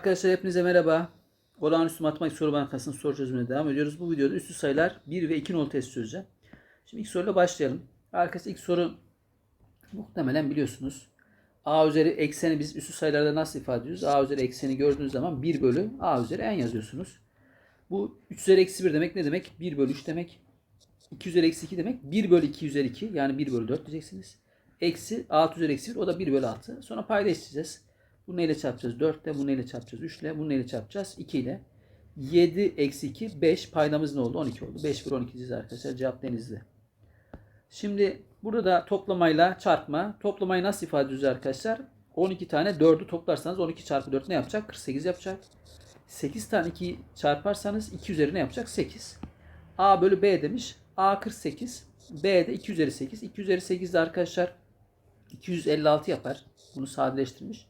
Arkadaşlar hepinize merhaba. Olağanüstü Matematik Soru Bankası'nın soru çözümüne devam ediyoruz. Bu videoda üstü sayılar 1 ve 2 nolu test çözeceğim. Şimdi ilk soruyla başlayalım. Arkadaşlar ilk soru muhtemelen biliyorsunuz. A üzeri ekseni biz üstü sayılarda nasıl ifade ediyoruz? A üzeri ekseni gördüğünüz zaman 1 bölü A üzeri n yazıyorsunuz. Bu 3 üzeri eksi 1 demek ne demek? 1 bölü 3 demek. 2 üzeri eksi 2 demek. 1 bölü 2 üzeri 2 yani 1 bölü 4 diyeceksiniz. Eksi 6 üzeri eksi 1 o da 1 bölü 6. Sonra payda eşleyeceğiz. Bunu neyle çarpacağız? 4 ile. Bunu neyle çarpacağız? 3 ile. Bunu neyle çarpacağız? 2 ile. 7 eksi 2 5. Paydamız ne oldu? 12 oldu. 5 bir 12 diyeceğiz arkadaşlar. Cevap denizli. Şimdi burada da toplamayla çarpma. Toplamayı nasıl ifade ediyoruz arkadaşlar? 12 tane 4'ü toplarsanız 12 çarpı 4 ne yapacak? 48 yapacak. 8 tane 2 çarparsanız 2 üzeri ne yapacak? 8. A bölü B demiş. A 48. B de 2 üzeri 8. 2 üzeri 8 de arkadaşlar 256 yapar. Bunu sadeleştirmiş.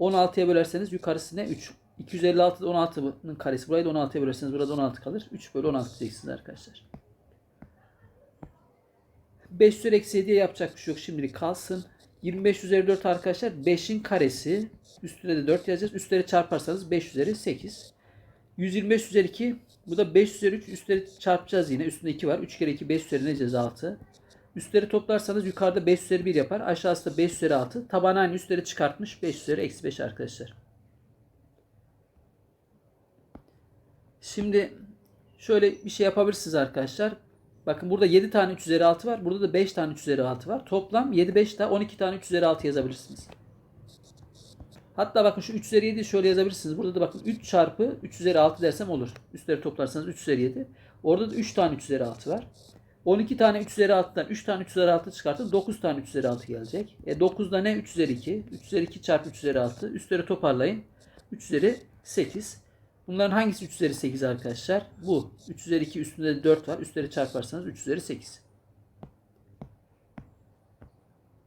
16'ya bölerseniz yukarısı ne? 3. 256'da 16'nın karesi. Burayı da 16'ya bölerseniz burada 16 kalır. 3 bölü 16 diyeceksiniz arkadaşlar. 5 üzeri eksi 7'ye yapacak bir şey yok. Şimdilik kalsın. 25 üzeri 4 arkadaşlar 5'in karesi. Üstüne de 4 yazacağız. Üstleri çarparsanız 5 üzeri 8. 125 üzeri 2. Bu da 5 üzeri 3. Üstleri çarpacağız yine. Üstünde 2 var. 3 kere 2 5 üzeri ne diyeceğiz? 6. Üstleri toplarsanız yukarıda 5 üzeri 1 yapar. Aşağısı da 5 üzeri 6. Taban aynı üstleri çıkartmış. 5 üzeri eksi 5 arkadaşlar. Şimdi şöyle bir şey yapabilirsiniz arkadaşlar. Bakın burada 7 tane 3 üzeri 6 var. Burada da 5 tane 3 üzeri 6 var. Toplam 7 5 daha 12 tane 3 üzeri 6 yazabilirsiniz. Hatta bakın şu 3 üzeri 7'yi şöyle yazabilirsiniz. Burada da bakın 3 çarpı 3 üzeri 6 dersem olur. Üstleri toplarsanız 3 üzeri 7. Orada da 3 tane 3 üzeri 6 var. 12 tane 3 üzeri 6'dan 3 tane 3 üzeri 6 çıkartın 9 tane 3 üzeri 6 gelecek. E 9'da ne? 3 üzeri 2. 3 üzeri 2 çarpı 3 üzeri 6. Üstleri toparlayın. 3 üzeri 8. Bunların hangisi 3 üzeri 8 arkadaşlar? Bu. 3 üzeri 2 üstünde de 4 var. Üstleri çarparsanız 3 üzeri 8.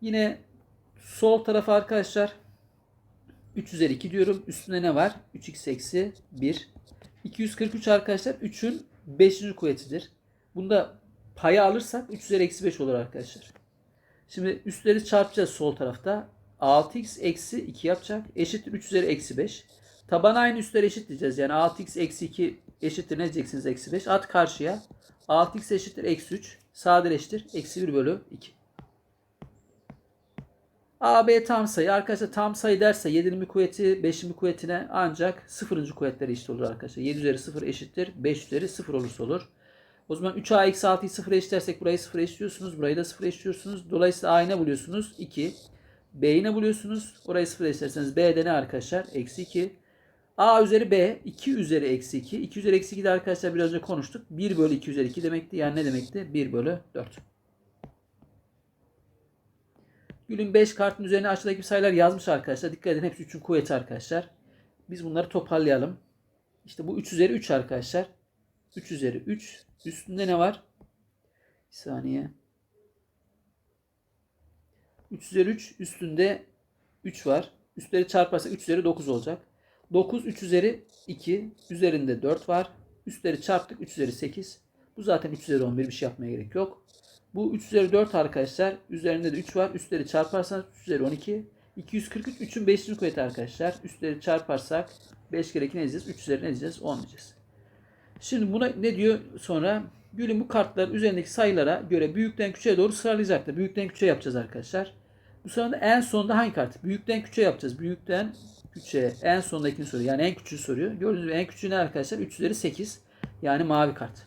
Yine sol tarafa arkadaşlar 3 üzeri 2 diyorum. Üstünde ne var? 3x eksi 1. 243 arkadaşlar 3'ün 5. kuvvetidir. Bunda payı alırsak 3 üzeri eksi 5 olur arkadaşlar. Şimdi üstleri çarpacağız sol tarafta. 6x eksi 2 yapacak. Eşittir 3 üzeri eksi 5. Taban aynı üstler eşit diyeceğiz. Yani 6x eksi 2 eşittir ne diyeceksiniz eksi 5. At karşıya. 6x eşittir eksi 3. Sadeleştir. Eksi 1 bölü 2. AB tam sayı. Arkadaşlar tam sayı derse 7'nin bir kuvveti 5'in bir kuvvetine ancak 0. kuvvetleri eşit olur arkadaşlar. 7 üzeri 0 eşittir. 5 üzeri 0 olursa olur. O zaman 3a eksi 6'yı 0 eşitlersek burayı 0 eşitliyorsunuz. Burayı da 0 eşitliyorsunuz. Dolayısıyla a'yı ne buluyorsunuz? 2. B'yi ne buluyorsunuz? Orayı 0 eşitlerseniz B'de ne arkadaşlar? Eksi 2. A üzeri B 2 üzeri eksi 2. 2 üzeri eksi 2 de arkadaşlar biraz önce konuştuk. 1 bölü 2 üzeri 2 demekti. Yani ne demekti? 1 bölü 4. Gül'ün 5 kartın üzerine aşağıdaki sayılar yazmış arkadaşlar. Dikkat edin hepsi 3'ün kuvveti arkadaşlar. Biz bunları toparlayalım. İşte bu 3 üzeri 3 arkadaşlar. 3 üzeri 3. Üstünde ne var? Bir saniye. 3 üzeri 3 üstünde 3 var. Üstleri çarparsak 3 üzeri 9 olacak. 9 3 üzeri 2 üzerinde 4 var. Üstleri çarptık 3 üzeri 8. Bu zaten 3 üzeri 11 bir şey yapmaya gerek yok. Bu 3 üzeri 4 arkadaşlar. Üzerinde de 3 var. Üstleri çarparsanız 3 üzeri 12. 243 3'ün 5. kuvveti arkadaşlar. Üstleri çarparsak 5 kere 2 ne diyeceğiz? 3 üzeri ne diyeceğiz? 10 diyeceğiz. Şimdi buna ne diyor sonra? Gül'ün bu kartların üzerindeki sayılara göre büyükten küçüğe doğru sıralayacaktır. Büyükten küçüğe yapacağız arkadaşlar. Bu sırada en sonunda hangi kart? Büyükten küçüğe yapacağız. Büyükten küçüğe en sondakini soruyor. Yani en küçüğü soruyor. Gördüğünüz gibi en küçüğü ne arkadaşlar? 3 üzeri 8. Yani mavi kart.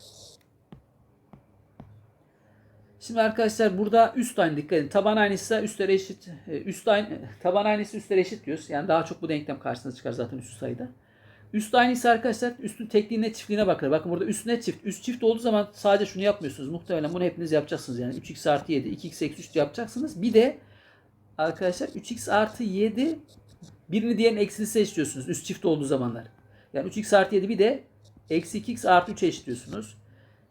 Şimdi arkadaşlar burada üst aynı dikkat edin. Taban aynıysa üstleri eşit. e, Üst aynı, taban aynısı üstleri eşit diyoruz. Yani daha çok bu denklem karşısına çıkar zaten üst sayıda. Üst aynıysa arkadaşlar üstün tekliğine çiftliğine bakar. Bakın burada üst ne çift. Üst çift olduğu zaman sadece şunu yapmıyorsunuz. Muhtemelen bunu hepiniz yapacaksınız. Yani 3x artı 7, 2x eksi 3 yapacaksınız. Bir de arkadaşlar 3x artı 7 birini diğerinin eksini seçiyorsunuz. Üst çift olduğu zamanlar. Yani 3x artı 7 bir de eksi 2x artı 3'e eşitliyorsunuz.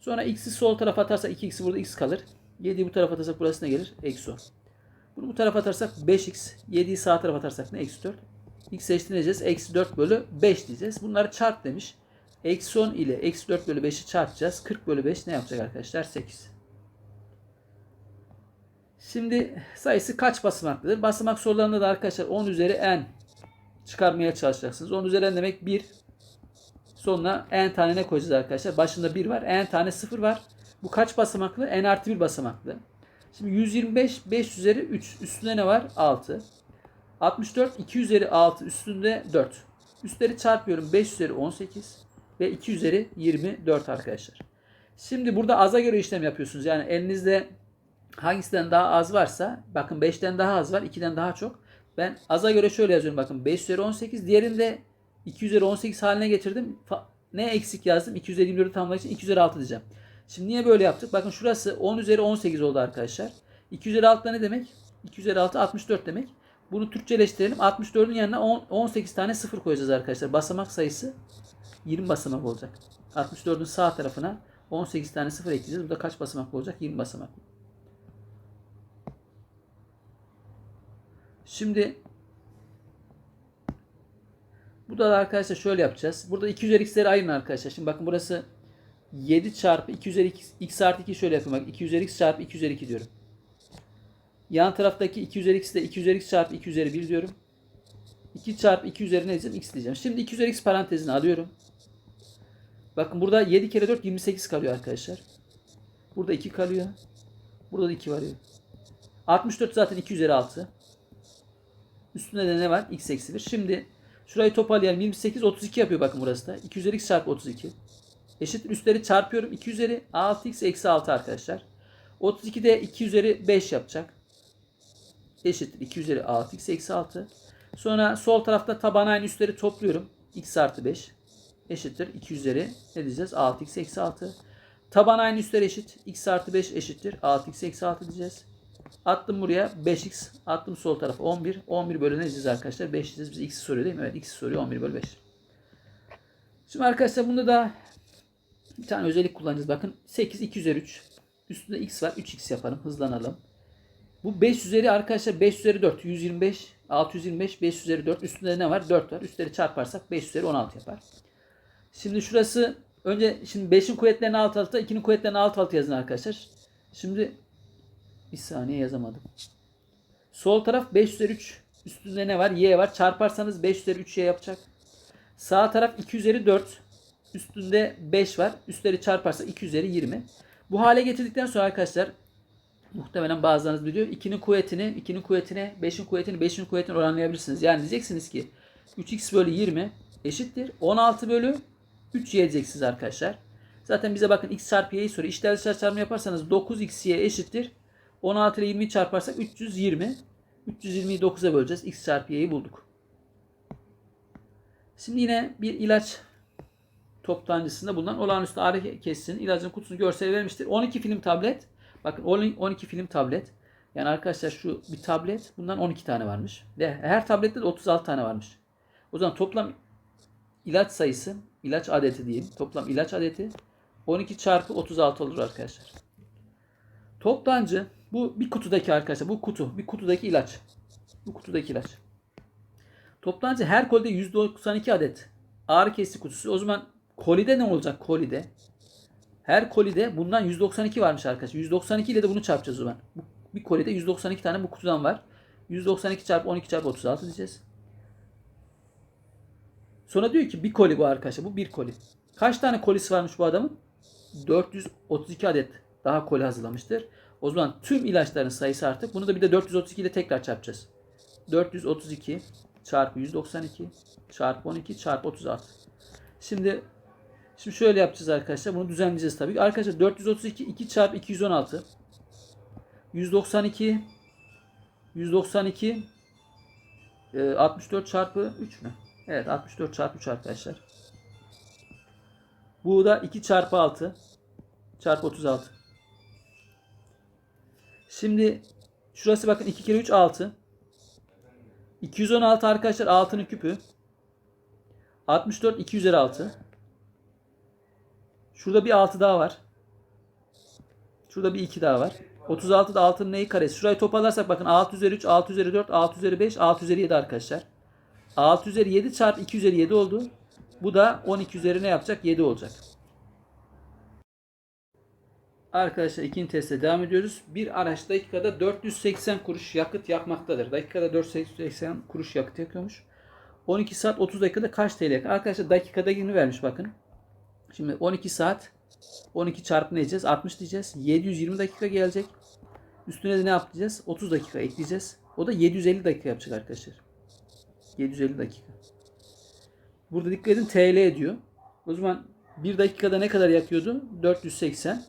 Sonra x'i sol tarafa atarsak 2x'i burada x kalır. 7'yi bu tarafa atarsak burası ne gelir? Eksi 10. Bunu bu tarafa atarsak 5x. 7'yi sağ tarafa atarsak ne? Eksi 4. X eşitleyeceğiz. Eksi 4 bölü 5 diyeceğiz. Bunları çarp demiş. Eksi 10 ile eksi 4 bölü 5'i çarpacağız. 40 bölü 5 ne yapacak arkadaşlar? 8. Şimdi sayısı kaç basamaklıdır? Basamak sorularında da arkadaşlar 10 üzeri n çıkarmaya çalışacaksınız. Onun üzerinden demek 1. Sonuna n tane ne koyacağız arkadaşlar? Başında 1 var. n tane 0 var. Bu kaç basamaklı? n artı 1 basamaklı. Şimdi 125 5 üzeri 3. Üstünde ne var? 6. 64 2 üzeri 6 üstünde 4. Üstleri çarpıyorum 5 üzeri 18 ve 2 üzeri 24 arkadaşlar. Şimdi burada aza göre işlem yapıyorsunuz. Yani elinizde hangisinden daha az varsa bakın 5'ten daha az var 2'den daha çok. Ben aza göre şöyle yazıyorum bakın 5 üzeri 18 diğerinde 2 üzeri 18 haline getirdim. Ne eksik yazdım? 2 üzeri 24'ü tamamlamak için 2 üzeri 6 diyeceğim. Şimdi niye böyle yaptık? Bakın şurası 10 üzeri 18 oldu arkadaşlar. 2 üzeri 6 da ne demek? 2 üzeri 6 64 demek. Bunu Türkçeleştirelim. 64'ün yanına 10 18 tane 0 koyacağız arkadaşlar. Basamak sayısı 20 basamak olacak. 64'ün sağ tarafına 18 tane 0 ekleyeceğiz. Bu da kaç basamak olacak? 20 basamak. Şimdi bu da arkadaşlar şöyle yapacağız. Burada 2 üzeri x'leri ayırın arkadaşlar. Şimdi bakın burası 7 çarpı 2 üzeri x, x artı 2 şöyle yapayım. Bak 2 üzeri x çarpı 2 üzeri 2 diyorum. Yan taraftaki 2 üzeri x de 2 üzeri x çarpı 2 üzeri 1 diyorum. 2 çarpı 2 üzeri ne diyeceğim? x diyeceğim. Şimdi 2 üzeri x parantezini alıyorum. Bakın burada 7 kere 4 28 kalıyor arkadaşlar. Burada 2 kalıyor. Burada da 2 var. 64 zaten 2 üzeri 6. Üstünde de ne var? x eksi 1. Şimdi şurayı toparlayalım. 28 32 yapıyor bakın burası da. 2 üzeri x çarpı 32. Eşittir üstleri çarpıyorum. 2 üzeri 6x eksi 6 arkadaşlar. 32 de 2 üzeri 5 yapacak. Eşittir 2 üzeri 6x eksi 6. Sonra sol tarafta taban aynı üstleri topluyorum. x artı 5 eşittir 2 üzeri ne diyeceğiz? 6x eksi 6. Taban aynı üstler eşit. x artı 5 eşittir 6x eksi 6 diyeceğiz. Attım buraya 5x. Attım sol tarafa 11. 11 bölü ne diyeceğiz arkadaşlar? 5 diyeceğiz. Bize x'i soruyor değil mi? Evet x'i soruyor. 11 bölü 5. Şimdi arkadaşlar bunda da bir tane özellik kullanacağız. Bakın 8 2 üzeri 3. Üstünde x var. 3x yapalım. Hızlanalım. Bu 5 üzeri arkadaşlar 5 üzeri 4. 125. 625. 5 üzeri 4. Üstünde ne var? 4 var. Üstleri çarparsak 5 üzeri 16 yapar. Şimdi şurası önce şimdi 5'in kuvvetlerini alt alta 2'nin kuvvetlerini alt alta yazın arkadaşlar. Şimdi bir saniye yazamadım. Sol taraf 5 üzeri 3. Üstünde ne var? Y var. Çarparsanız 5 üzeri 3 Y yapacak. Sağ taraf 2 üzeri 4. Üstünde 5 var. Üstleri çarparsak 2 üzeri 20. Bu hale getirdikten sonra arkadaşlar muhtemelen bazılarınız biliyor. 2'nin kuvvetini, 2'nin kuvvetine, 5'in kuvvetini, 5'in kuvvetini oranlayabilirsiniz. Yani diyeceksiniz ki 3x bölü 20 eşittir. 16 bölü 3 y diyeceksiniz arkadaşlar. Zaten bize bakın x çarpı y'yi soruyor. İşler dışarı çarpma yaparsanız 9xy eşittir. 16 ile 20'yi çarparsak 320. 320'yi 9'a böleceğiz. x çarpı y'yi bulduk. Şimdi yine bir ilaç toptancısında bulunan olağanüstü ağrı kesicinin ilacın kutusunu görsel vermiştir. 12 film tablet. Bakın 12 film tablet. Yani arkadaşlar şu bir tablet. Bundan 12 tane varmış. Ve her tablette de 36 tane varmış. O zaman toplam ilaç sayısı, ilaç adeti diyeyim. Toplam ilaç adeti 12 çarpı 36 olur arkadaşlar. Toptancı bu bir kutudaki arkadaşlar. Bu kutu. Bir kutudaki ilaç. Bu kutudaki ilaç. Toptancı her kolide 192 adet ağrı kesici kutusu. O zaman kolide ne olacak kolide? Her kolide bundan 192 varmış arkadaşlar. 192 ile de bunu çarpacağız o zaman. Bir kolide 192 tane bu kutudan var. 192 çarpı 12 çarpı 36 diyeceğiz. Sonra diyor ki bir koli bu arkadaşlar. Bu bir koli. Kaç tane kolisi varmış bu adamın? 432 adet daha koli hazırlamıştır. O zaman tüm ilaçların sayısı artık. Bunu da bir de 432 ile tekrar çarpacağız. 432 çarpı 192 çarpı 12 çarpı 36. Şimdi şimdi şöyle yapacağız arkadaşlar. Bunu düzenleyeceğiz tabii. Arkadaşlar 432 2 çarpı 216 192 192 e, 64 çarpı 3 mü? Evet 64 çarpı 3 arkadaşlar. Bu da 2 çarpı 6 çarpı 36. Şimdi şurası bakın 2 kere 3 6. 216 arkadaşlar 6'nın küpü. 64 2 üzeri 6. Şurada bir 6 daha var. Şurada bir 2 daha var. 36 da 6'nın neyi karesi? Şurayı toparlarsak bakın 6 üzeri 3, 6 üzeri 4, 6 üzeri 5, 6 üzeri 7 arkadaşlar. 6 üzeri 7 çarpı 2 üzeri 7 oldu. Bu da 12 üzeri ne yapacak? 7 olacak. Arkadaşlar ikinci teste devam ediyoruz. Bir araç dakikada 480 kuruş yakıt yakmaktadır. Dakikada 480 kuruş yakıt yakıyormuş. 12 saat 30 dakikada kaç TL? Arkadaşlar dakikada yeni vermiş bakın. Şimdi 12 saat 12 çarpı ne diyeceğiz? 60 diyeceğiz. 720 dakika gelecek. Üstüne de ne yapacağız? 30 dakika ekleyeceğiz. O da 750 dakika yapacak arkadaşlar. 750 dakika. Burada dikkat edin TL ediyor. O zaman 1 dakikada ne kadar yakıyordu? 480.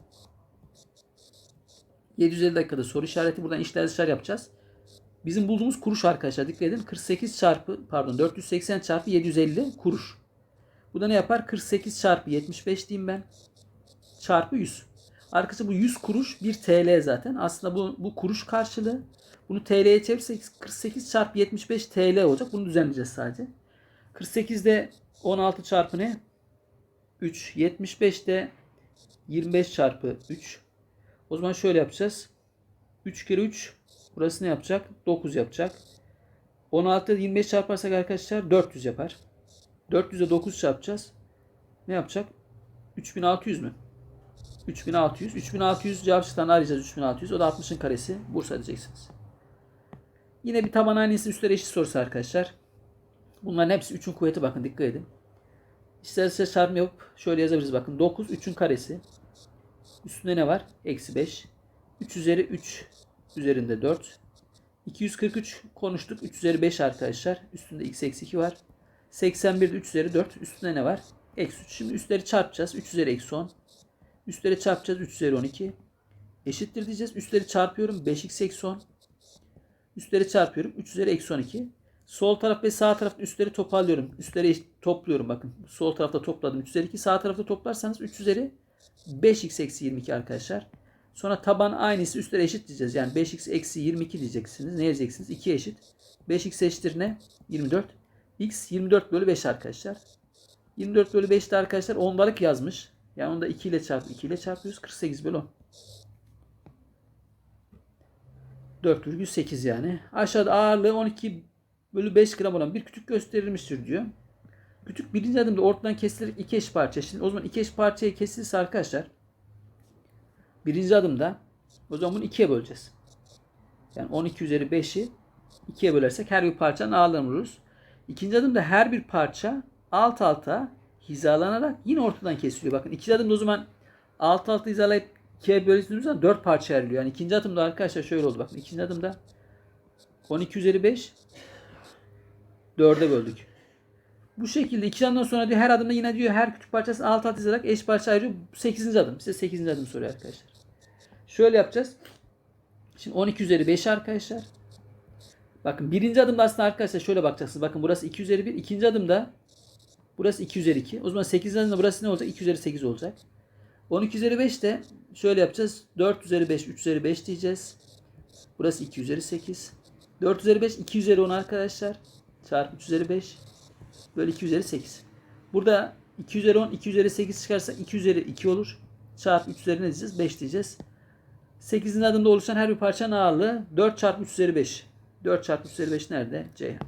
750 dakikada soru işareti. Buradan işler dışarı yapacağız. Bizim bulduğumuz kuruş arkadaşlar dikkat edin. 48 çarpı pardon 480 çarpı 750 kuruş. Bu da ne yapar? 48 çarpı 75 diyeyim ben. Çarpı 100. Arkası bu 100 kuruş 1 TL zaten. Aslında bu, bu kuruş karşılığı. Bunu TL'ye çevirirsek 48 çarpı 75 TL olacak. Bunu düzenleyeceğiz sadece. 48'de 16 çarpı ne? 3. 75'te 25 çarpı 3. O zaman şöyle yapacağız. 3 kere 3 burası ne yapacak? 9 yapacak. 16'da 25 çarparsak arkadaşlar 400 yapar. 400'e 9 çarpacağız. Ne yapacak? 3600 mü? 3600. 3600 cevapçıdan arayacağız 3600. O da 60'ın karesi. Bursa diyeceksiniz. Yine bir taban aynısı üstler eşit sorusu arkadaşlar. Bunların hepsi 3'ün kuvveti bakın dikkat edin. İsterse çarpma yapıp şöyle yazabiliriz bakın. 9 3'ün karesi. Üstünde ne var? Eksi 5. 3 üzeri 3 üzerinde 4. 243 konuştuk. 3 üzeri 5 arkadaşlar. Üstünde x eksi 2 var. 81'de 3 üzeri 4. Üstünde ne var? Eksi 3. Şimdi üstleri çarpacağız. 3 üzeri eksi 10. Üstleri çarpacağız. 3 üzeri 12. Eşittir diyeceğiz. Üstleri çarpıyorum. 5x eksi 10. Üstleri çarpıyorum. 3 üzeri eksi 12. Sol taraf ve sağ tarafta üstleri toparlıyorum. Üstleri topluyorum bakın. Sol tarafta topladım. 3 üzeri 2. Sağ tarafta toplarsanız 3 üzeri 5x eksi 22 arkadaşlar. Sonra taban aynısı üstleri eşit diyeceğiz. Yani 5x eksi 22 diyeceksiniz. Ne diyeceksiniz? 2 eşit. 5x eşittir ne? 24. x 24 bölü 5 arkadaşlar. 24 bölü 5'te arkadaşlar ondalık yazmış. Yani onu da 2 ile çarp 2 ile çarpıyoruz. 48 bölü 10. 4,8 yani. Aşağıda ağırlığı 12 bölü 5 gram olan bir kütük gösterilmiştir diyor. Kütük birinci adımda ortadan kesilerek iki eş parça. Şimdi o zaman iki eş parçaya kesilirse arkadaşlar birinci adımda o zaman bunu ikiye böleceğiz. Yani 12 üzeri 5'i ikiye bölersek her bir parçanın ağırlığını buluruz. İkinci adımda her bir parça alt alta hizalanarak yine ortadan kesiliyor. Bakın ikinci adımda o zaman alt alta hizalayıp ikiye böldüğümüz zaman 4 parça ayrılıyor. Yani ikinci adımda arkadaşlar şöyle oldu. Bakın ikinci adımda 12 üzeri 5 4'e böldük. Bu şekilde iki adımdan sonra diyor her adımda yine diyor her küçük parçasını alt alt dizilerek eş parça ayırıyor. 8. adım. Size 8. adım soruyor arkadaşlar. Şöyle yapacağız. Şimdi 12 üzeri 5 arkadaşlar. Bakın birinci adımda aslında arkadaşlar şöyle bakacaksınız. Bakın burası 2 üzeri 1. İkinci adımda burası 2 üzeri 2. O zaman 8. adımda burası ne olacak? 2 üzeri 8 olacak. 12 üzeri 5 de şöyle yapacağız. 4 üzeri 5, 3 üzeri 5 diyeceğiz. Burası 2 üzeri 8. 4 üzeri 5, 2 üzeri 10 arkadaşlar. Çarpı 3 üzeri 5 bölü 2 üzeri 8. Burada 2 üzeri 10, 2 üzeri 8 çıkarsa 2 üzeri 2 olur. Çarpı 3 üzeri ne diyeceğiz? 5 diyeceğiz. 8'in adımda oluşan her bir parçanın ağırlığı 4 çarpı 3 üzeri 5. 4 çarpı 3 üzeri 5 nerede? C.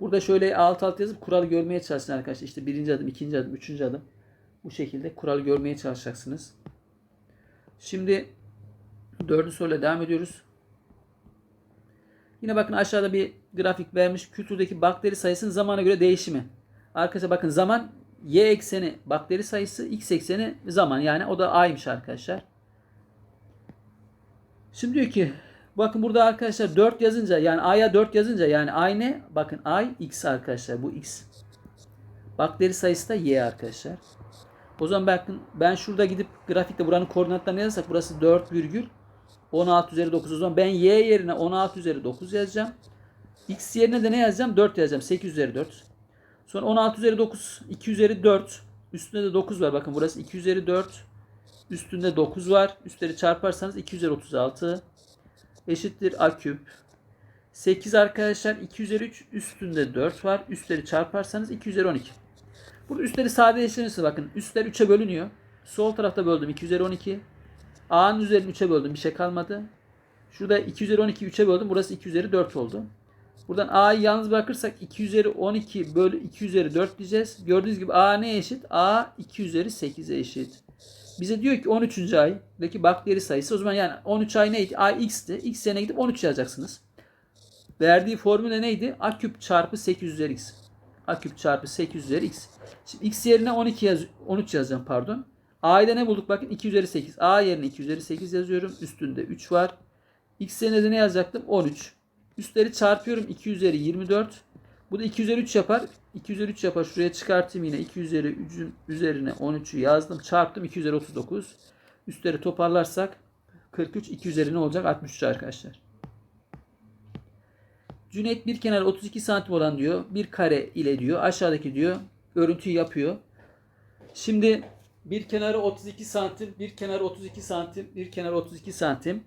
Burada şöyle alt alt yazıp kural görmeye çalışın arkadaşlar. İşte birinci adım, ikinci adım, üçüncü adım. Bu şekilde kural görmeye çalışacaksınız. Şimdi dördüncü soruyla devam ediyoruz. Yine bakın aşağıda bir grafik vermiş. Kültürdeki bakteri sayısının zamana göre değişimi. Arkadaşlar bakın zaman y ekseni bakteri sayısı, x ekseni zaman. Yani o da a'ymış arkadaşlar. Şimdi diyor ki bakın burada arkadaşlar 4 yazınca yani a'ya 4 yazınca yani ay ne? Bakın ay x arkadaşlar bu x. Bakteri sayısı da y arkadaşlar. O zaman bakın ben şurada gidip grafikte buranın koordinatlarını yazarsak burası 4 virgül 16 üzeri 9 o zaman ben y yerine 16 üzeri 9 yazacağım. X yerine de ne yazacağım? 4 yazacağım. 8 üzeri 4. Sonra 16 üzeri 9, 2 üzeri 4. Üstünde de 9 var. Bakın burası 2 üzeri 4. Üstünde 9 var. Üstleri çarparsanız 2 üzeri 36. Eşittir a küp. 8 arkadaşlar 2 üzeri 3. Üstünde 4 var. Üstleri çarparsanız 2 üzeri 12. Burada üstleri sadeleştirirse bakın. Üstler 3'e bölünüyor. Sol tarafta böldüm 2 üzeri 12. A'nın üzerini 3'e böldüm. Bir şey kalmadı. Şurada 2 üzeri 12 3'e böldüm. Burası 2 üzeri 4 oldu. Buradan A'yı yalnız bırakırsak 2 üzeri 12 bölü 2 üzeri 4 diyeceğiz. Gördüğünüz gibi A ne eşit? A 2 üzeri 8'e eşit. Bize diyor ki 13. aydaki bakteri sayısı. O zaman yani 13 ay neydi? Ay x'ti. X yerine gidip 13 yazacaksınız. verdiği formüle neydi? A küp çarpı 8 üzeri x. A küp çarpı 8 üzeri x. Şimdi x yerine 12 yaz 13 yazacağım pardon. A'yı ne bulduk bakın 2 üzeri 8. A yerine 2 üzeri 8 yazıyorum. Üstünde 3 var. X yerine de ne yazacaktım? 13. Üstleri çarpıyorum 2 üzeri 24. Bu da 2 üzeri 3 yapar. 2 üzeri 3 yapar. Şuraya çıkartayım yine. 2 üzeri 3'ün üzerine 13'ü yazdım. Çarptım 2 üzeri 39. Üstleri toparlarsak 43 2 üzeri ne olacak? 63 arkadaşlar. Cüneyt bir kenar 32 santim olan diyor. Bir kare ile diyor. Aşağıdaki diyor. Örüntüyü yapıyor. Şimdi bir kenarı 32 santim, bir kenarı 32 santim, bir kenarı 32 santim.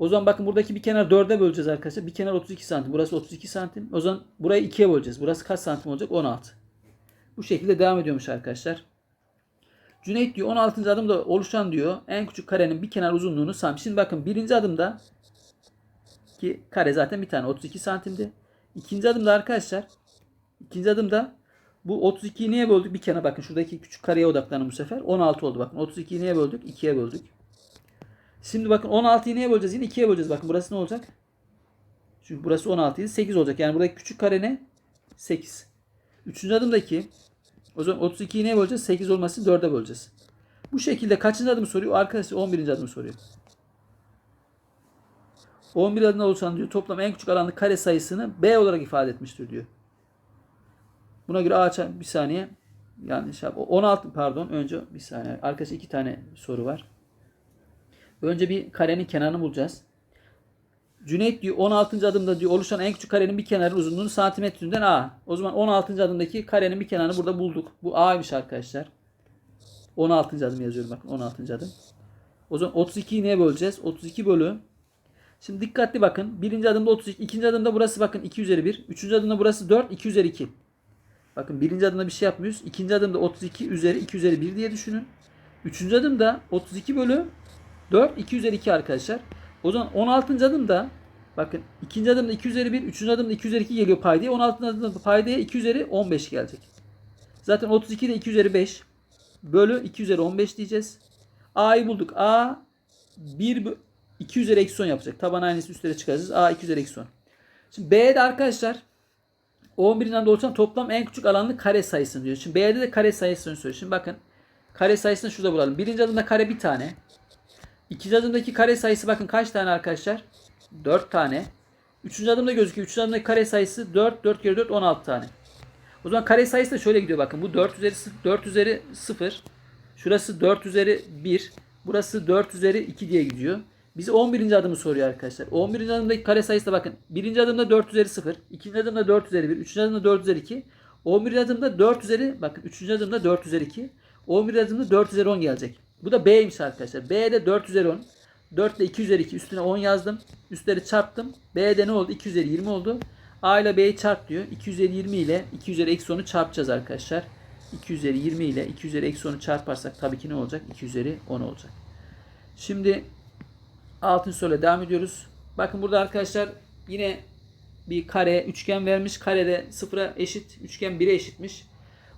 O zaman bakın buradaki bir kenar 4'e böleceğiz arkadaşlar. Bir kenar 32 santim. Burası 32 santim. O zaman burayı 2'ye böleceğiz. Burası kaç santim olacak? 16. Bu şekilde devam ediyormuş arkadaşlar. Cüneyt diyor 16. adımda oluşan diyor en küçük karenin bir kenar uzunluğunu sam. Şimdi bakın birinci adımda ki kare zaten bir tane 32 santimdi. İkinci adımda arkadaşlar ikinci adımda bu 32'yi niye böldük? Bir kenar bakın şuradaki küçük kareye odaklanın bu sefer. 16 oldu bakın. 32'yi niye böldük? 2'ye böldük. Şimdi bakın 16'yı neye böleceğiz? Yine 2'ye böleceğiz. Bakın burası ne olacak? Çünkü burası 16 idi. 8 olacak. Yani buradaki küçük kare ne? 8. Üçüncü adımdaki o zaman 32'yi neye böleceğiz? 8 olması 4'e böleceğiz. Bu şekilde kaçıncı adımı soruyor? Arkadaşlar 11. adımı soruyor. 11 adımda oluşan diyor toplam en küçük alanlı kare sayısını B olarak ifade etmiştir diyor. Buna göre A bir saniye yanlış yap. 16 pardon önce bir saniye. Arkadaşlar iki tane soru var. Önce bir karenin kenarını bulacağız. Cüneyt diyor 16. adımda diyor oluşan en küçük karenin bir kenarının uzunluğunu santimetresinden A. O zaman 16. adımdaki karenin bir kenarını burada bulduk. Bu A'ymış arkadaşlar. 16. adım yazıyorum bakın 16. adım. O zaman 32'yi neye böleceğiz? 32 bölü. Şimdi dikkatli bakın. Birinci adımda 32. ikinci adımda burası bakın 2 üzeri 1. Üçüncü adımda burası 4. 2 üzeri 2. Bakın birinci adımda bir şey yapmıyoruz. İkinci adımda 32 üzeri 2 üzeri 1 diye düşünün. Üçüncü adımda 32 bölü 4 2 üzeri 2 arkadaşlar. O zaman 16. adımda bakın ikinci adımda 2 üzeri 1, üçüncü adımda 2 üzeri 2 geliyor paydaya. 16. adımda paydaya 2 üzeri 15 gelecek. Zaten 32 de 2 üzeri 5 bölü 2 üzeri 15 diyeceğiz. A'yı bulduk. A 1 bö- 2 üzeri eksi 10 yapacak. Taban aynısı üstlere çıkaracağız. A 2 üzeri eksi 10. Şimdi B'de arkadaşlar 11'den de oluşan toplam en küçük alanlı kare sayısını diyor. Şimdi B'de de kare sayısını söylüyor. Şimdi bakın kare sayısını şurada bulalım. Birinci adımda kare bir tane. İkinci adımdaki kare sayısı bakın kaç tane arkadaşlar? 4 tane. Üçüncü adımda gözüküyor. Üçüncü adımdaki kare sayısı 4. 4 kere 4 16 tane. O zaman kare sayısı da şöyle gidiyor bakın. Bu 4 üzeri 0. 4 üzeri 0. Şurası 4 üzeri 1. Burası 4 üzeri 2 diye gidiyor. Bize 11. adımı soruyor arkadaşlar. 11. adımdaki kare sayısı da bakın. Birinci adımda 4 üzeri 0. ikinci adımda 4 üzeri 1. Üçüncü adımda 4 üzeri 2. 11. adımda 4 üzeri bakın. Üçüncü adımda 4 üzeri 2. 11. adımda 4 üzeri 10 gelecek. Bu da B'ymiş arkadaşlar. B'de 4 üzeri 10. 4 ile 2 üzeri 2 üstüne 10 yazdım. Üstleri çarptım. B'de ne oldu? 2 üzeri 20 oldu. A ile B'yi çarp diyor. 2 üzeri 20 ile 2 üzeri eksi 10'u çarpacağız arkadaşlar. 2 üzeri 20 ile 2 üzeri eksi 10'u çarparsak tabii ki ne olacak? 2 üzeri 10 olacak. Şimdi altın soruyla devam ediyoruz. Bakın burada arkadaşlar yine bir kare, üçgen vermiş. Karede sıfıra eşit, üçgen 1'e eşitmiş.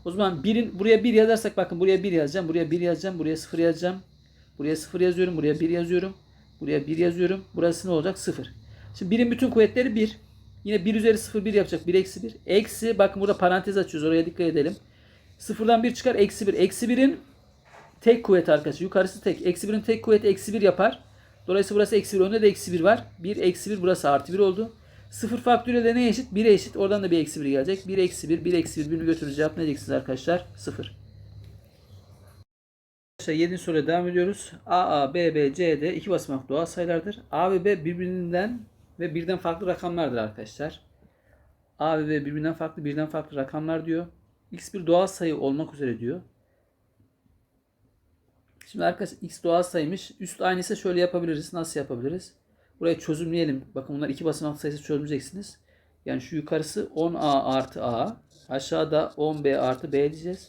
O zaman birin, buraya 1 yazarsak bakın buraya 1 yazacağım, buraya 1 yazacağım, buraya 0 yazacağım. Buraya 0 yazıyorum, buraya 1 yazıyorum. Buraya 1 yazıyorum. Burası ne olacak? 0. Şimdi birin bütün kuvvetleri 1. Yine 1 üzeri 0 1 yapacak. 1 eksi 1. Eksi bakın burada parantez açıyoruz. Oraya dikkat edelim. Sıfırdan 1 çıkar. Eksi 1. Eksi 1'in tek kuvveti arkadaşlar. Yukarısı tek. Eksi 1'in tek kuvveti eksi 1 yapar. Dolayısıyla burası eksi 1. Önde de eksi 1 var. 1 eksi 1 burası artı 1 oldu. 0 faktöriyel de neye eşit? 1'e eşit. Oradan da bir eksi 1 gelecek. 1 eksi 1. 1 eksi 1. Birini götüreceğiz. Cevap ne diyeceksiniz arkadaşlar? 0. Arkadaşlar 7. soruya devam ediyoruz. A, A, B, B, C, D iki basamak doğal sayılardır. A ve B birbirinden ve birden farklı rakamlardır arkadaşlar. A ve B birbirinden farklı birden farklı rakamlar diyor. X bir doğal sayı olmak üzere diyor. Şimdi arkadaşlar X doğal sayıymış. Üst aynıysa şöyle yapabiliriz. Nasıl yapabiliriz? Burayı çözümleyelim. Bakın bunlar iki basamak sayısı çözümleyeceksiniz. Yani şu yukarısı 10A artı A. Aşağıda 10B artı B diyeceğiz.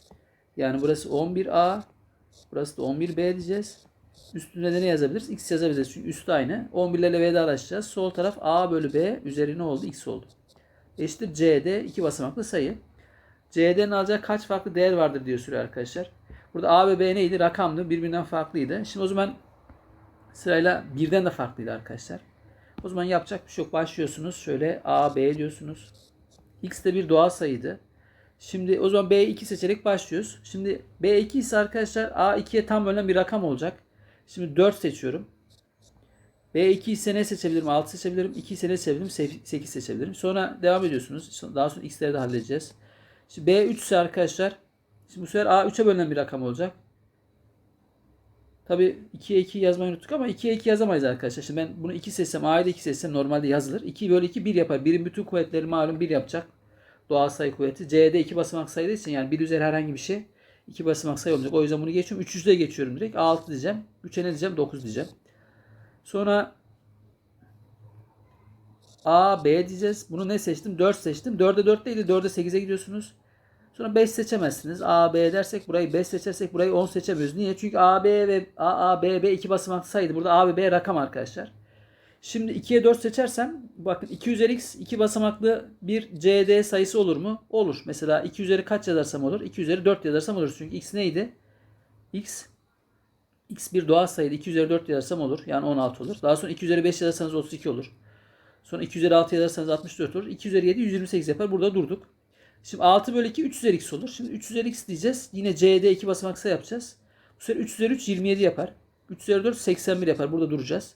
Yani burası 11A. Burası da 11B diyeceğiz. Üstünde de ne yazabiliriz? X yazabiliriz. Çünkü üstü aynı. 11 ile vedalaşacağız. Sol taraf A bölü B. Üzeri ne oldu? X oldu. Eşittir C'de iki basamaklı sayı. C'den alacağı kaç farklı değer vardır diyor soruyor arkadaşlar. Burada A ve B neydi? Rakamdı. Birbirinden farklıydı. Şimdi o zaman sırayla birden de farklıydı arkadaşlar. O zaman yapacak bir şey yok. Başlıyorsunuz. Şöyle A, B diyorsunuz. X de bir doğal sayıydı. Şimdi o zaman B2 seçerek başlıyoruz. Şimdi B2 ise arkadaşlar A2'ye tam bölünen bir rakam olacak. Şimdi 4 seçiyorum. B2 ise ne seçebilirim? 6 seçebilirim. 2 ise ne seçebilirim? 8 seçebilirim. Sonra devam ediyorsunuz. Daha sonra x'leri de halledeceğiz. Şimdi B3 ise arkadaşlar şimdi bu sefer A3'e bölünen bir rakam olacak. Tabi 2'ye 2 yazmayı unuttuk ama 2'ye 2 yazamayız arkadaşlar. Şimdi ben bunu 2 seçsem A'yı da 2 seçsem normalde yazılır. 2 bölü 2 1 yapar. 1'in bütün kuvvetleri malum 1 yapacak. Doğal sayı kuvveti. C'de 2 basamak sayıdığı için yani 1 üzeri herhangi bir şey 2 basamak sayı olacak. O yüzden bunu geçiyorum. 300'de geçiyorum direkt. A6 diyeceğim. 3'e ne diyeceğim? 9 diyeceğim. Sonra A, B diyeceğiz. Bunu ne seçtim? 4 seçtim. 4'e 4 değil de 4'e 8'e gidiyorsunuz. Sonra 5 seçemezsiniz. A, B dersek burayı 5 seçersek burayı 10 seçemiyoruz. Niye? Çünkü A, B ve A, A, B, B iki basamaklı sayıydı. Burada A ve B rakam arkadaşlar. Şimdi 2'ye 4 seçersem bakın 2 üzeri x 2 basamaklı bir CD sayısı olur mu? Olur. Mesela 2 üzeri kaç yazarsam olur? 2 üzeri 4 yazarsam olur. Çünkü x neydi? x x bir doğal sayıydı. 2 üzeri 4 yazarsam olur. Yani 16 olur. Daha sonra 2 üzeri 5 yazarsanız 32 olur. Sonra 2 üzeri 6 yazarsanız 64 olur. 2 üzeri 7 128 yapar. Burada durduk. Şimdi 6 bölü 2 3 üzeri x olur. Şimdi 3 üzeri x diyeceğiz. Yine c'de 2 basamak sayı yapacağız. Bu sefer 3 üzeri 3 27 yapar. 3 üzeri 4 81 yapar. Burada duracağız.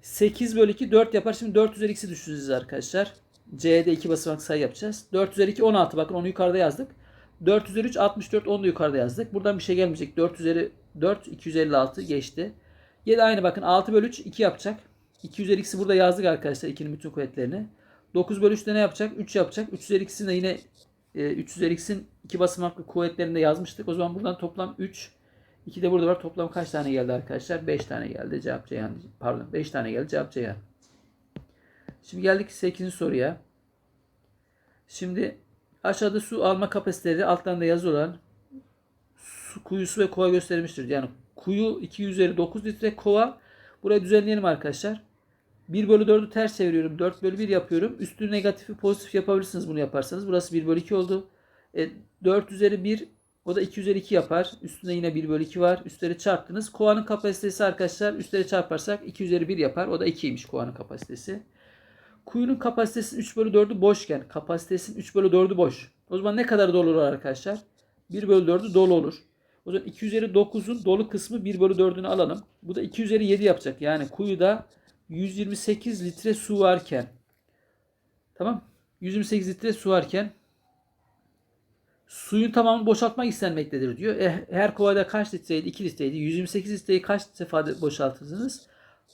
8 bölü 2 4 yapar. Şimdi 4 üzeri x'i düşüneceğiz arkadaşlar. c'de 2 basamak sayı yapacağız. 4 üzeri 2 16. Bakın onu yukarıda yazdık. 4 üzeri 3 64 onu da yukarıda yazdık. Buradan bir şey gelmeyecek. 4 üzeri 4 256 geçti. 7 aynı bakın 6 bölü 3 2 yapacak. 2 üzeri x'i burada yazdık arkadaşlar 2'nin bütün kuvvetlerini. 9 bölü 3'te ne yapacak? 3 yapacak. 3 üzeri x'in de yine e, 3 üzeri x'in 2 basamaklı kuvvetlerini de yazmıştık. O zaman buradan toplam 3. 2 de burada var. Toplam kaç tane geldi arkadaşlar? 5 tane geldi. Cevap Ceyhan. Pardon 5 tane geldi. Cevap Ceyhan. Şimdi geldik 8. soruya. Şimdi aşağıda su alma kapasiteleri altlarında yazı olan su kuyusu ve kova gösterilmiştir. Yani kuyu 2 üzeri 9 litre kova. Burayı düzenleyelim arkadaşlar. 1 bölü 4'ü ters çeviriyorum. 4 bölü 1 yapıyorum. Üstü negatifi pozitif yapabilirsiniz bunu yaparsanız. Burası 1 bölü 2 oldu. E, 4 üzeri 1 o da 2 üzeri 2 yapar. Üstünde yine 1 bölü 2 var. Üstleri çarptınız. Kovanın kapasitesi arkadaşlar üstleri çarparsak 2 üzeri 1 yapar. O da 2'ymiş kovanın kapasitesi. Kuyunun kapasitesinin 3 bölü 4'ü boşken kapasitesinin 3 bölü 4'ü boş. O zaman ne kadar dolu olur arkadaşlar? 1 bölü 4'ü dolu olur. O zaman 2 üzeri 9'un dolu kısmı 1 bölü 4'ünü alalım. Bu da 2 üzeri 7 yapacak. Yani kuyuda 128 litre su varken tamam 128 litre su varken suyun tamamını boşaltmak istenmektedir diyor. E, her kovada kaç litreydi? 2 litreydi. 128 litreyi kaç defada boşaltırsınız?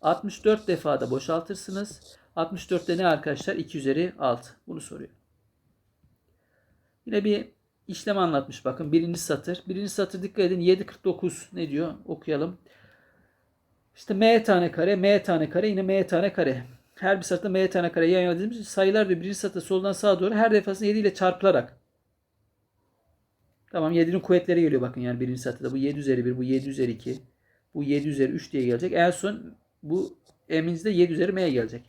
64 defada boşaltırsınız. 64'te ne arkadaşlar? 2 üzeri 6. Bunu soruyor. Yine bir işlem anlatmış bakın. Birinci satır. Birinci satır dikkat edin. 749 ne diyor? Okuyalım. İşte m tane kare, m tane kare, yine m tane kare. Her bir satırda m tane kare yan yana dizilmiş. Sayılar ve birinci satır soldan sağa doğru her defasında 7 ile çarpılarak. Tamam 7'nin kuvvetleri geliyor bakın yani birinci satırda. Bu 7 üzeri 1, bu 7 üzeri 2, bu 7 üzeri 3 diye gelecek. En son bu m'inizde 7 üzeri m'ye gelecek.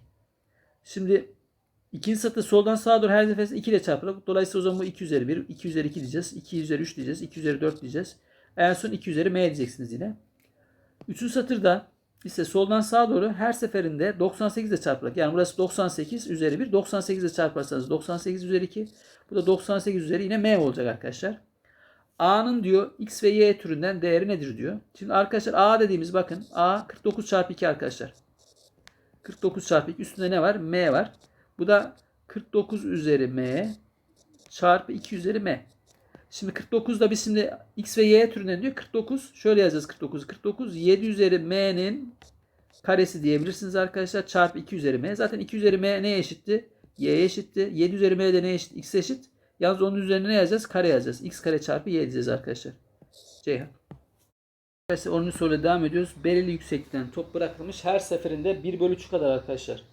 Şimdi ikinci satır soldan sağa doğru her defasında 2 ile çarpılarak. Dolayısıyla o zaman bu 2 üzeri 1, 2 üzeri 2 diyeceğiz. 2 üzeri 3 diyeceğiz. 2 üzeri 4 diyeceğiz. En son 2 üzeri m diyeceksiniz yine. Üçüncü satırda ise soldan sağa doğru her seferinde 98 ile çarparak yani burası 98 üzeri 1 98 ile çarparsanız 98 üzeri 2 bu da 98 üzeri yine m olacak arkadaşlar. A'nın diyor x ve y türünden değeri nedir diyor. Şimdi arkadaşlar A dediğimiz bakın A 49 çarpı 2 arkadaşlar. 49 çarpı 2 üstünde ne var? M var. Bu da 49 üzeri M çarpı 2 üzeri M. Şimdi 49'da biz şimdi x ve y türünden diyor. 49 şöyle yazacağız 49. 49 7 üzeri m'nin karesi diyebilirsiniz arkadaşlar. Çarpı 2 üzeri m. Zaten 2 üzeri m neye eşitti? y'ye eşitti. 7 üzeri m de neye eşit? x eşit. Yalnız onun üzerine ne yazacağız? Kare yazacağız. x kare çarpı y diyeceğiz arkadaşlar. Ceyhan. Arkadaşlar 10. soruyla devam ediyoruz. Belirli yükseklikten top bırakılmış. Her seferinde 1 bölü 3 kadar arkadaşlar.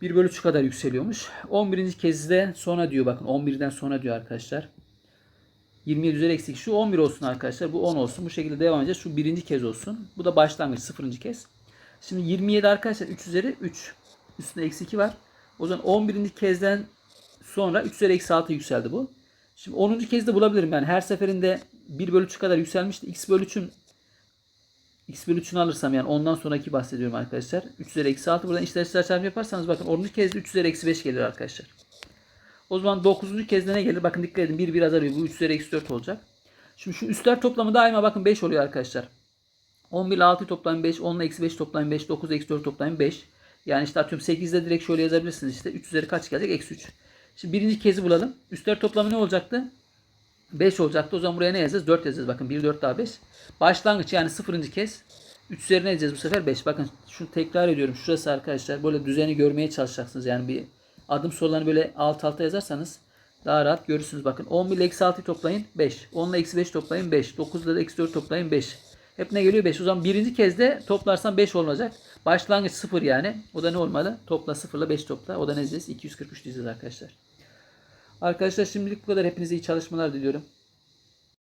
1 bölü 3 kadar yükseliyormuş. 11. kez de sonra diyor bakın 11'den sonra diyor arkadaşlar. 27 üzeri eksik. Şu 11 olsun arkadaşlar. Bu 10 olsun. Bu şekilde devam edeceğiz. Şu birinci kez olsun. Bu da başlangıç sıfırıncı kez. Şimdi 27 arkadaşlar 3 üzeri 3. Üstünde eksi 2 var. O zaman 11. kezden sonra 3 üzeri eksi 6 yükseldi bu. Şimdi 10. kez de bulabilirim. Yani her seferinde 1 bölü 3 kadar yükselmişti. X bölü 3'ün x bölü 3'ünü alırsam yani ondan sonraki bahsediyorum arkadaşlar. 3 üzeri eksi 6. Buradan içler dışlar çarpımı yaparsanız bakın 10. kez de 3 üzeri eksi 5 gelir arkadaşlar. O zaman 9. kez de ne gelir? Bakın dikkat edin. 1 bir azalıyor. Bu 3 üzeri eksi 4 olacak. Şimdi şu üstler toplamı daima bakın 5 oluyor arkadaşlar. 11 ile 6 toplayın 5. 10 ile eksi 5 toplayın 5. 9 eksi 4 toplayın 5. Yani işte atıyorum 8'de direkt şöyle yazabilirsiniz işte. 3 üzeri kaç gelecek? Eksi 3. Şimdi birinci kezi bulalım. Üstler toplamı ne olacaktı? 5 olacaktı. O zaman buraya ne yazacağız? 4 yazacağız. Bakın 1, 4 daha 5. Başlangıç yani sıfırıncı kez. 3 üzerine yazacağız bu sefer 5. Bakın şunu tekrar ediyorum. Şurası arkadaşlar böyle düzeni görmeye çalışacaksınız. Yani bir adım sorularını böyle alt alta yazarsanız daha rahat görürsünüz. Bakın 11 ile eksi 6'yı toplayın 5. 10 ile eksi 5 toplayın 5. 9 ile eksi 4 toplayın 5. Hep ne geliyor? 5. O zaman birinci kez de toplarsan 5 olacak. Başlangıç 0 yani. O da ne olmalı? Topla 0 ile 5 topla. O da ne diyeceğiz? 243 diyeceğiz arkadaşlar. Arkadaşlar şimdilik bu kadar. Hepinize iyi çalışmalar diliyorum.